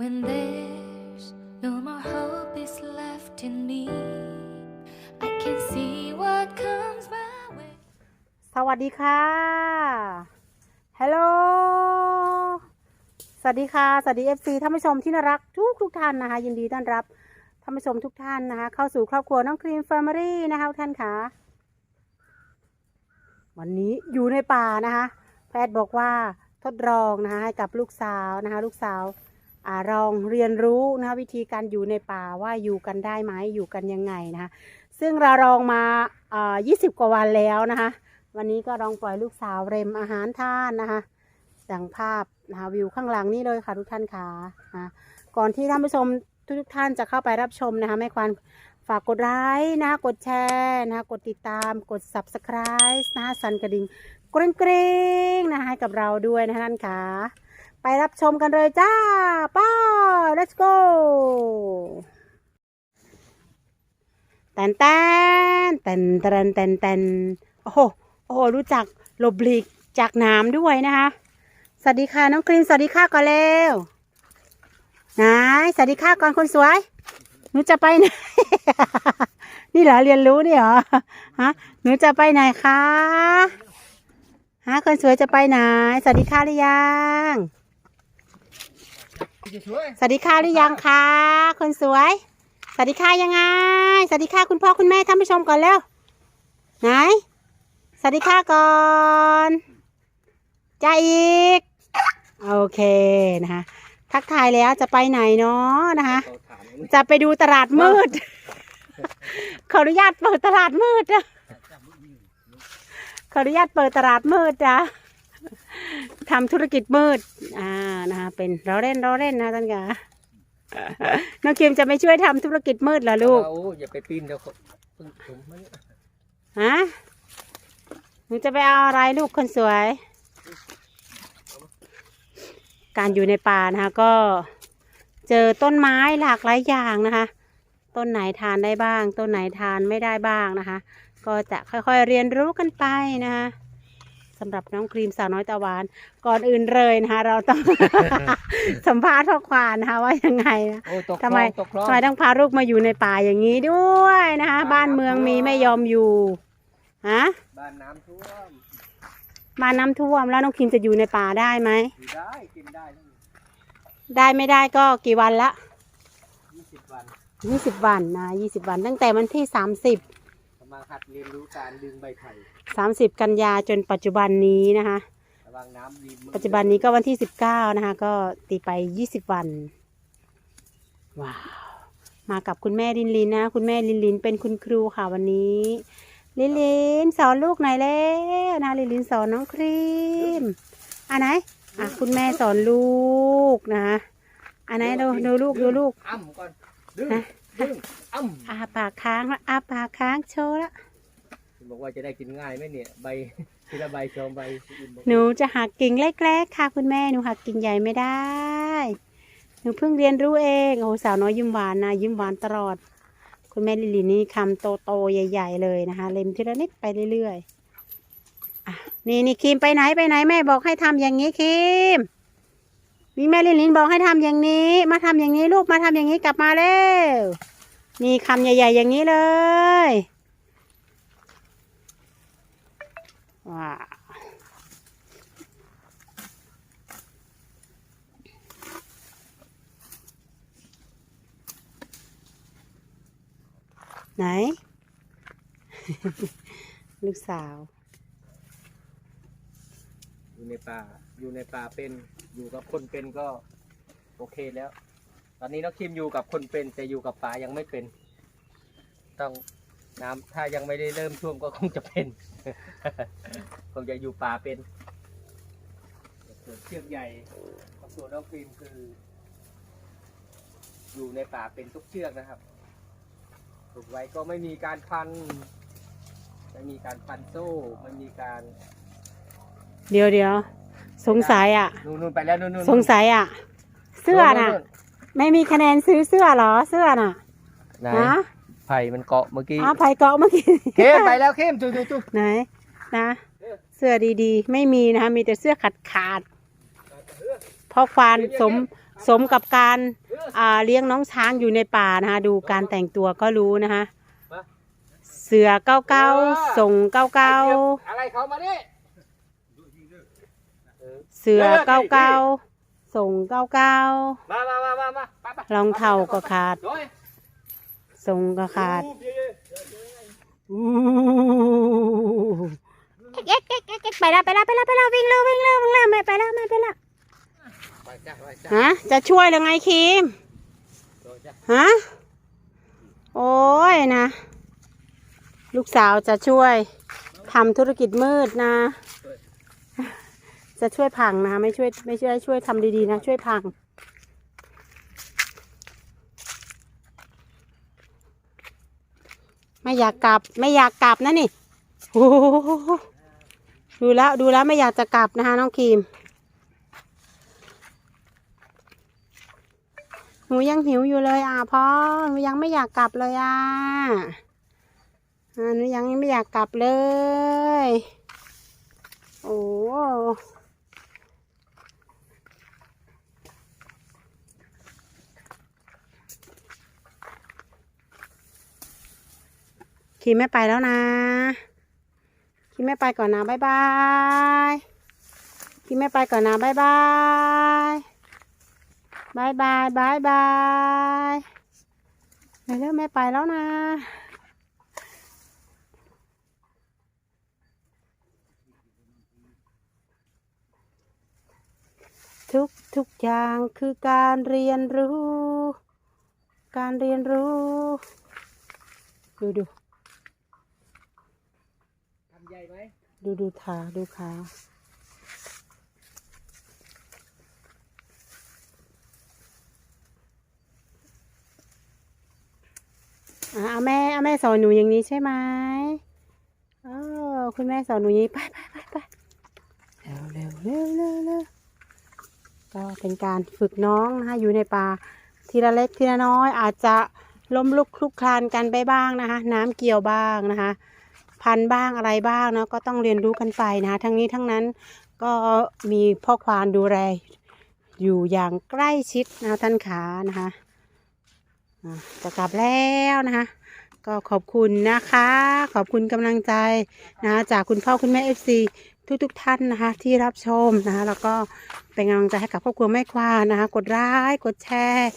When there's no more hope is left in me, I can see what comes my way. สวัสดีค่ะ ฮัลโหล สวัสดีค่ะ สวัสดี FC ท่านผู้ชมที่น่ารักทุกทุกท่านนะคะ ยินดีต้อนรับท่านผู้ชมทุกท่านนะคะ เข้าสู่ครอบครัวน้องครีมแฟมิลี่นะคะทุกท่านค่ะ วันนี้อยู่ในป่านะคะ แพทย์บอกว่าทดลองนะคะให้กับลูกสาวนะคะ ลูกสาว ลองเรียนรู้นะคะวิธีการอยู่ในป่าว่าอยู่กันได้ไหมอยู่กันยังไงนะคะซึ่งเราลองมาอ่า20กว่าวันแล้วนะคะ วันนี้ก็ลองปล่อยลูกสาวเรมอาหารทานนะคะดังภาพนะคะวิวข้างหลังนี่เลยค่ะทุกท่านค่ะนะก่อนที่ท่านผู้ชมทุกท่านจะเข้าไปรับชมนะคะแม่ควานฝากกดไลค์นะกดแชร์นะกดติดตามกด subscribe นะสั่นกระดิ่งกริ๊งกริ๊งนะให้กับเราด้วยนะคะท่านค่ะ ไปรับชมกันเลยจ้าป้า let's go แตนแตนแตนแตนแตนแตนโอ้โหโอ้โหรู้จักหลบหลีกจากน้ำด้วยนะคะสวัสดีค่ะน้องกรีนสวัสดีค่ะก่อนเร็วไหนสวัสดีค่ะก่อนคนสวยหนูจะไปไหน นี่เหรอเรียนรู้นี่เหรอฮะหนูจะไปไหนคะฮะคนสวยจะไปไหนสวัสดีค่ะหรือยัง สวัสดีค่ะหรือยังคะคนสวย สวัสดีค่ะยังไง สวัสดีค่ะคุณพ่อคุณแม่ท่านผู้ชมก่อนเร็วไหน สวัสดีค่ะก่อนจ้าอีก โอเคนะคะทักทายแล้วจะไปไหนเนาะนะคะ จะไปดูตลาดมืด ขออนุญาตเปิดตลาดมืดนะขออนุญาตเปิดตลาดมืดนะ ทำธุรกิจมืด อ่านะคะเป็นเราเล่นเราเล่นนะท่านกะน้องคิมจะไม่ช่วยทำธุรกิจมืดเหรอลูก เอาอย่าไปปีนเดี๋ยวเขาเพิ่งผมมันฮะหนูจะไปเอาอะไรลูกคนสวย การอยู่ในป่านะคะก็เจอต้นไม้หลากหลายอย่างนะคะ ต้นไหนทานได้บ้าง ต้นไหนทานไม่ได้บ้างนะคะ ก็จะค่อยๆเรียนรู้กันไปนะคะ สำหรับน้องครีมสาวน้อยตะวัน ก่อนอื่นเลยนะคะเราต้อง สัมภาษณ์พ่อควานนะคะว่ายังไงนะโอ้ตกคทำลไมองตกคลองทำไมต้องพาลูกมาอยู่ในป่าอย่างนี้ด้วยนะคะ บ้านเมืองมีไม่ยอมอยู่ฮะบ้านน้ำท่วมมาน้ำท่วมแล้วน้องคิมจะอยู่ในป่าได้ไหมอยู่ได้กินได้ทั้งได้ไม่ได้ก็กี่วันละ ยี่สิบวันยี่สิบวันนะยี่สิบวัน ตั้งแต่วันที่สามสิบมาหัดเรียนรู้การดึงใบไผ่ สามสิบกันยาจนปัจจุบันนี้นะคะ ระวังน้ำดีมือปัจจุบันนี้ก็วันที่สิบเก้านะคะ ก็ตีไปยี่สิบวัน ว้าว มากับคุณแม่ลินลินนะคุณแม่ลินลินเป็นคุณครูค่ะวันนี้ ลินลินสอนลูกหน่อยแล้วนะลินลินสอนน้องครีมอันไหนอะคุณแม่สอนลูกนะอันไหนดูดูลูกดูลูกอ้ำก่อนดึงนะดึงอ้ำอาปากค้างละอาปากค้างโชว์ละ บอกว่าจะได้กินง่ายไหมเนี่ยใบทีละใบสองใบหนูจะหักกิ่งเล็กๆค่ะคุณแม่หนูหักกิ่งใหญ่ไม่ได้ หนูเพิ่งเรียนรู้เองโอ้สาวน้อยยิ้มหวานนะยิ้มหวานตลอด คุณแม่ลิลลี่นี่คำโตๆใหญ่ ๆ เลยนะคะ เล็มทีละนิดไปเรื่อยๆอะนี่นี่ครีมไปไหนไปไหนแม่บอกให้ทำอย่างนี้ครีมนี่แม่ลิลลินบอกให้ทำอย่างนี้ มาทำอย่างนี้ลูกมาทำอย่างนี้กลับมาเร็วนี่คำใหญ่ ๆ อย่างนี้เลย ว้าไหน ลูกสาว อยู่ในป่า อยู่ในป่าเป็น อยู่กับคนเป็นก็โอเคแล้ว ตอนนี้น้องคิมอยู่กับคนเป็น แต่อยู่กับป่ายังไม่เป็น ต้อง น้ำถ้ายังไม่ได้เริ่มท่วมก็คงจะเป็น คงจะอยู่ป่าเป็นส่วนเชือกใหญ่ของส่วนน้องฟิล์มคือ อยู่ในป่าเป็นทุกเชือกนะครับถูกไว้ก็ไม่มีการพัน ไม่มีการพันโซ่ไม่มีการเดี๋ยวเดี๋ยวสงสัยอะ นู่นนู่นไปแล้วนู่นนู่นสงสัยอะ เสื้อน่ะ ไม่มีคะแนนซื้อเสื้อเหรอเสื้อน่ะไหน นะ ไผ่มันเกาะเมื่อกี้อ้าวไผ่เกาะเมื่อกี้เข้มไปแล้วเข้มจุ๊จุ๊จุ๊ไหนนะ เสื้อดีๆ ไม่มีนะคะมีแต่เสื้อขาดขาดๆเพราะควานสมสมกับการอ่าเลี้ยงน้องช้างอยู่ในป่านะคะ ดูการแต่งตัวก็รู้นะคะเสือเก้าเก้าส่งเก้าเก้าอะไรเขามาเนี่ยเสือเก้าเก้าส่งเก้าเก้ามามามามามาไปไปรองเท้าก็ขาด โอ้ยส่งก็ขาดอู้เอ๊ะเอ๊ะเอ๊ะเอ๊ะไปแล้วไปแล้วไปแล้วไปแล้ววิ่งเร็ววิ่งเร็ววิ่งเร็วไม่ไปแล้วไม่ไปแล้วไปจ้ะไปจ้ะฮะจะช่วยหรือไงคิมโดนจ้ะฮะโอ้ยนะ ลูกสาวจะช่วยทำธุรกิจมืดนะ จะช่วยพังนะ ไม่ช่วยไม่ช่วยช่วยทำดีๆนะ ช่วยพัง ไม่อยากกลับ ไม่อยากกลับนะนี่โอ้ดูแล้วดูแล้วไม่อยากจะกลับนะคะน้องครีมหนูยังหิวอยู่เลยอะพ่อหนูยังไม่อยากกลับเลยอะอ่าหนูยังไม่อยากกลับเลย โอ้ คิมไม่ไปแล้วนะคิมไม่ไปก่อนนะบ๊ายบายคิมไม่ไปก่อนนะบ๊ายบายบายบายบายบายไปเร็วแม่ไปแล้วนะทุกทุกอย่างคือการเรียนรู้ การเรียนรู้ ดูดู ใหญ่ไหมดูดูขาดูขาอะเอาแม่เอาแม่สอนหนูอย่างนี้ใช่ไหมเออคุณแม่สอนหนูอย่างนี้ไปไปไปไปเร็วเร็วเร็วเร็วเร็วก็เป็นการฝึกน้องนะคะอยู่ในป่าทีละเล็กทีละน้อย อาจจะล้มลุกคลุกคลานกันไปบ้างนะคะ น้ำเกี่ยวบ้างนะคะ พันธุ์บ้างอะไรบ้างเนาะก็ต้องเรียนรู้กันไปนะคะทั้งนี้ทั้งนั้นก็มีพ่อควานดูแลอยู่อย่างใกล้ชิดนะท่านขานะคะจะกลับแล้วนะคะก็ขอบคุณนะคะ ขอบคุณกำลังใจนะจากคุณพ่อคุณแม่เอฟซีทุกทุกๆท่านนะคะ ที่รับชมนะคะแล้วก็เป็นกำลังใจให้กับครอบครัวแม่ควานนะคะ กดไลค์กดแชร์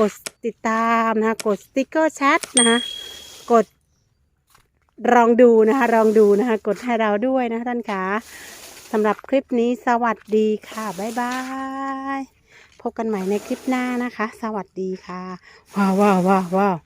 กดติดตามนะคะ กดสติกเกอร์แชทนะคะ กด ลองดูนะคะ ลองดูนะคะ กดให้เราด้วยนะคะท่านคะสำหรับคลิปนี้สวัสดีค่ะ บ๊ายบาย พบกันใหม่ในคลิปหน้านะคะ สวัสดีค่ะ ว้าวว้าวว้าวว้าว